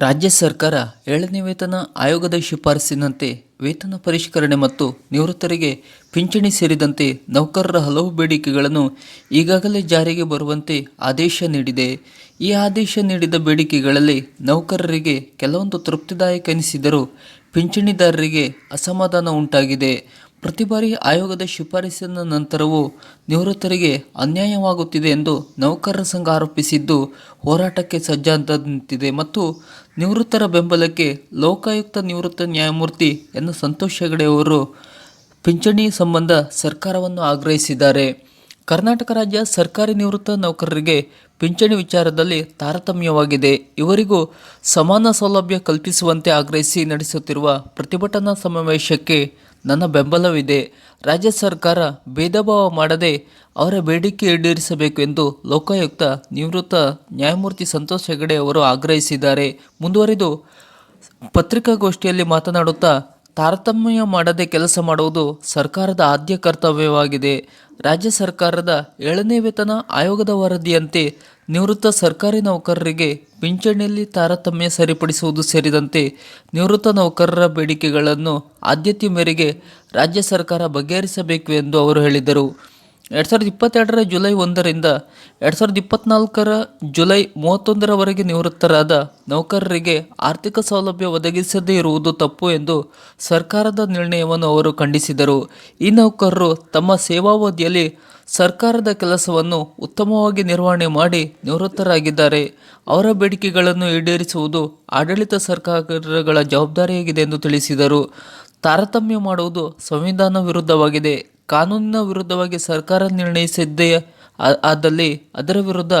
ರಾಜ್ಯ ಸರ್ಕಾರ ಏಳನೇ ವೇತನ ಆಯೋಗದ ಶಿಫಾರಸಿನಂತೆ ವೇತನ ಪರಿಷ್ಕರಣೆ ಮತ್ತು ನಿವೃತ್ತರಿಗೆ ಪಿಂಚಣಿ ಸೇರಿದಂತೆ ನೌಕರರ ಹಲವು ಬೇಡಿಕೆಗಳನ್ನು ಈಗಾಗಲೇ ಜಾರಿಗೆ ಬರುವಂತೆ ಆದೇಶ ನೀಡಿದೆ. ಈ ಆದೇಶ ನೀಡಿದ ಬೇಡಿಕೆಗಳಲ್ಲಿ ನೌಕರರಿಗೆ ಕೆಲವೊಂದು ತೃಪ್ತಿದಾಯಕ ಎನಿಸಿದರೂ ಪಿಂಚಣಿದಾರರಿಗೆ ಅಸಮಾಧಾನ ಉಂಟಾಗಿದೆ. ಪ್ರತಿ ಬಾರಿ ಆಯೋಗದ ಶಿಫಾರಸಿನ ನಂತರವೂ ನಿವೃತ್ತರಿಗೆ ಅನ್ಯಾಯವಾಗುತ್ತಿದೆ ಎಂದು ನೌಕರರ ಸಂಘ ಆರೋಪಿಸಿದ್ದು, ಹೋರಾಟಕ್ಕೆ ಸಜ್ಜಾದಂತಿದೆ ಮತ್ತು ನಿವೃತ್ತರ ಬೆಂಬಲಕ್ಕೆ ಲೋಕಾಯುಕ್ತ ನಿವೃತ್ತ ನ್ಯಾಯಮೂರ್ತಿ ಎನ್. ಸಂತೋಷ್ ಹೆಗಡೆ ಅವರು ಪಿಂಚಣಿ ಸಂಬಂಧ ಸರ್ಕಾರವನ್ನು ಆಗ್ರಹಿಸಿದ್ದಾರೆ. ಕರ್ನಾಟಕ ರಾಜ್ಯ ಸರ್ಕಾರಿ ನಿವೃತ್ತ ನೌಕರರಿಗೆ ಪಿಂಚಣಿ ವಿಚಾರದಲ್ಲಿ ತಾರತಮ್ಯವಾಗಿದೆ. ಇವರಿಗೂ ಸಮಾನ ಸೌಲಭ್ಯ ಕಲ್ಪಿಸುವಂತೆ ಆಗ್ರಹಿಸಿ ನಡೆಸುತ್ತಿರುವ ಪ್ರತಿಭಟನಾ ಸಮಾವೇಶಕ್ಕೆ ನನ್ನ ಬೆಂಬಲವಿದೆ. ರಾಜ್ಯ ಸರ್ಕಾರ ಭೇದ ಭಾವ ಮಾಡದೆ ಅವರ ಬೇಡಿಕೆ ಈಡೇರಿಸಬೇಕು ಎಂದು ಲೋಕಾಯುಕ್ತ ನಿವೃತ್ತ ನ್ಯಾಯಮೂರ್ತಿ ಸಂತೋಷ್ ಹೆಗಡೆ ಅವರು ಆಗ್ರಹಿಸಿದ್ದಾರೆ. ಮುಂದುವರಿದು ಪತ್ರಿಕಾಗೋಷ್ಠಿಯಲ್ಲಿ ಮಾತನಾಡುತ್ತಾ ತಾರತಮ್ಯ ಮಾಡದೆ ಕೆಲಸ ಮಾಡುವುದು ಸರ್ಕಾರದ ಆದ್ಯ ಕರ್ತವ್ಯವಾಗಿದೆ. ರಾಜ್ಯ ಸರ್ಕಾರದ ಏಳನೇ ವೇತನ ಆಯೋಗದ ವರದಿಯಂತೆ ನಿವೃತ್ತ ಸರ್ಕಾರಿ ನೌಕರರಿಗೆ ಪಿಂಚಣಿಯಲ್ಲಿ ತಾರತಮ್ಯ ಸರಿಪಡಿಸುವುದು ಸೇರಿದಂತೆ ನಿವೃತ್ತ ನೌಕರರ ಬೇಡಿಕೆಗಳನ್ನು ಆದ್ಯತೆ ಮೇರೆಗೆ ರಾಜ್ಯ ಸರ್ಕಾರ ಬಗೆಹರಿಸಬೇಕು ಎಂದು ಅವರು ಹೇಳಿದರು. ಎರಡು ಸಾವಿರದ ಇಪ್ಪತ್ತೆರಡರ ಜುಲೈ ಒಂದರಿಂದ ಎರಡು ಸಾವಿರದ ಇಪ್ಪತ್ತ್ನಾಲ್ಕರ ಜುಲೈ ಮೂವತ್ತೊಂದರವರೆಗೆ ನಿವೃತ್ತರಾದ ನೌಕರರಿಗೆ ಆರ್ಥಿಕ ಸೌಲಭ್ಯ ಒದಗಿಸದೇ ಇರುವುದು ತಪ್ಪು ಎಂದು ಸರ್ಕಾರದ ನಿರ್ಣಯವನ್ನು ಅವರು ಖಂಡಿಸಿದರು. ಈ ನೌಕರರು ತಮ್ಮ ಸೇವಾವಧಿಯಲ್ಲಿ ಸರ್ಕಾರದ ಕೆಲಸವನ್ನು ಉತ್ತಮವಾಗಿ ನಿರ್ವಹಣೆ ಮಾಡಿ ನಿವೃತ್ತರಾಗಿದ್ದಾರೆ. ಅವರ ಬೇಡಿಕೆಗಳನ್ನು ಈಡೇರಿಸುವುದು ಆಡಳಿತ ಸರ್ಕಾರಗಳ ಜವಾಬ್ದಾರಿಯಾಗಿದೆ ಎಂದು ತಿಳಿಸಿದರು. ತಾರತಮ್ಯ ಮಾಡುವುದು ಸಂವಿಧಾನ ವಿರುದ್ಧವಾಗಿದೆ. ಕಾನೂನಿನ ವಿರುದ್ಧವಾಗಿ ಸರ್ಕಾರ ನಿರ್ಣಯಿಸಿದ್ದೇ ಆದಲ್ಲಿ ಅದರ ವಿರುದ್ಧ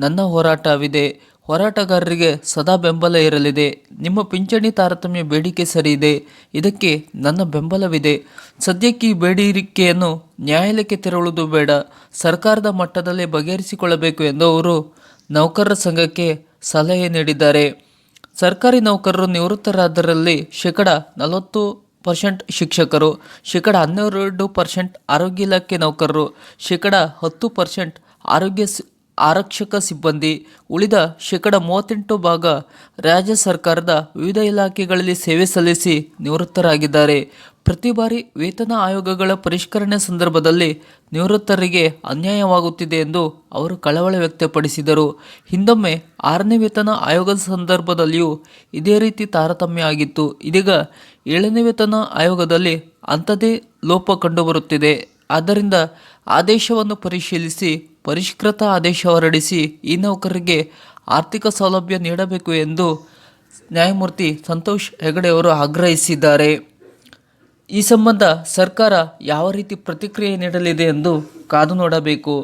ನನ್ನ ಹೋರಾಟವಿದೆ. ಹೋರಾಟಗಾರರಿಗೆ ಸದಾ ಬೆಂಬಲ ಇರಲಿದೆ. ನಿಮ್ಮ ಪಿಂಚಣಿ ತಾರತಮ್ಯ ಬೇಡಿಕೆ ಸರಿಯಿದೆ. ಇದಕ್ಕೆ ನನ್ನ ಬೆಂಬಲವಿದೆ. ಸದ್ಯಕ್ಕೆ ಈ ಬೇಡಿಕೆಯನ್ನು ನ್ಯಾಯಾಲಯಕ್ಕೆ ತೆರಳುವುದು ಬೇಡ. ಸರ್ಕಾರದ ಮಟ್ಟದಲ್ಲೇ ಬಗೆಹರಿಸಿಕೊಳ್ಳಬೇಕು ಎಂದು ಅವರು ನೌಕರರ ಸಂಘಕ್ಕೆ ಸಲಹೆ ನೀಡಿದ್ದಾರೆ. ಸರ್ಕಾರಿ ನೌಕರರು ನಿವೃತ್ತರಾದರಲ್ಲಿ ಶೇಕಡ ನಲವತ್ತು ಪರ್ಸೆಂಟ್ ಶಿಕ್ಷಕರು, ಶೇಕಡ ಹನ್ನೆರಡು ಪರ್ಸೆಂಟ್ ಆರೋಗ್ಯ ಇಲಾಖೆ ನೌಕರರು, ಶೇಕಡ ಹತ್ತು ಪರ್ಸೆಂಟ್ ಆರೋಗ್ಯ ಆರಕ್ಷಕ ಸಿಬ್ಬಂದಿ, ಉಳಿದ ಶೇಕಡ ಮೂವತ್ತೆಂಟು ಭಾಗ ರಾಜ್ಯ ಸರ್ಕಾರದ ವಿವಿಧ ಇಲಾಖೆಗಳಲ್ಲಿ ಸೇವೆ ಸಲ್ಲಿಸಿ ನಿವೃತ್ತರಾಗಿದ್ದಾರೆ. ಪ್ರತಿ ಬಾರಿ ವೇತನ ಆಯೋಗಗಳ ಪರಿಷ್ಕರಣೆ ಸಂದರ್ಭದಲ್ಲಿ ನಿವೃತ್ತರಿಗೆ ಅನ್ಯಾಯವಾಗುತ್ತಿದೆ ಎಂದು ಅವರು ಕಳವಳ ವ್ಯಕ್ತಪಡಿಸಿದರು. ಹಿಂದೊಮ್ಮೆ ಆರನೇ ವೇತನ ಆಯೋಗದ ಸಂದರ್ಭದಲ್ಲಿಯೂ ಇದೇ ರೀತಿ ತಾರತಮ್ಯ ಆಗಿತ್ತು. ಇದೀಗ ಏಳನೇ ವೇತನ ಆಯೋಗದಲ್ಲಿ ಅಂಥದೇ ಲೋಪ ಕಂಡುಬರುತ್ತಿದೆ. ಆದ್ದರಿಂದ ಆದೇಶವನ್ನು ಪರಿಶೀಲಿಸಿ, ಪರಿಷ್ಕೃತ ಆದೇಶ ಹೊರಡಿಸಿ ಈ ನೌಕರರಿಗೆ ಆರ್ಥಿಕ ಸೌಲಭ್ಯ ನೀಡಬೇಕು ಎಂದು ನ್ಯಾಯಮೂರ್ತಿ ಸಂತೋಷ್ ಹೆಗಡೆಯವರು ಆಗ್ರಹಿಸಿದ್ದಾರೆ. ಈ ಸಂಬಂಧ ಸರ್ಕಾರ ಯಾವ ರೀತಿ ಪ್ರತಿಕ್ರಿಯೆ ನೀಡಲಿದೆ ಎಂದು ಕಾದು ನೋಡಬೇಕು.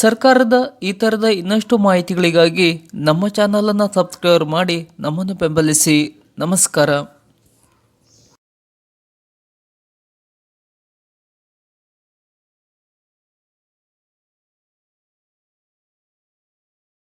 ಸರ್ಕಾರದ ಈ ಥರದ ಇನ್ನಷ್ಟು ಮಾಹಿತಿಗಳಿಗಾಗಿ ನಮ್ಮ ಚಾನಲನ್ನು ಸಬ್ಸ್ಕ್ರೈಬ್ ಮಾಡಿ ನಮ್ಮನ್ನು ಬೆಂಬಲಿಸಿ. ನಮಸ್ಕಾರ.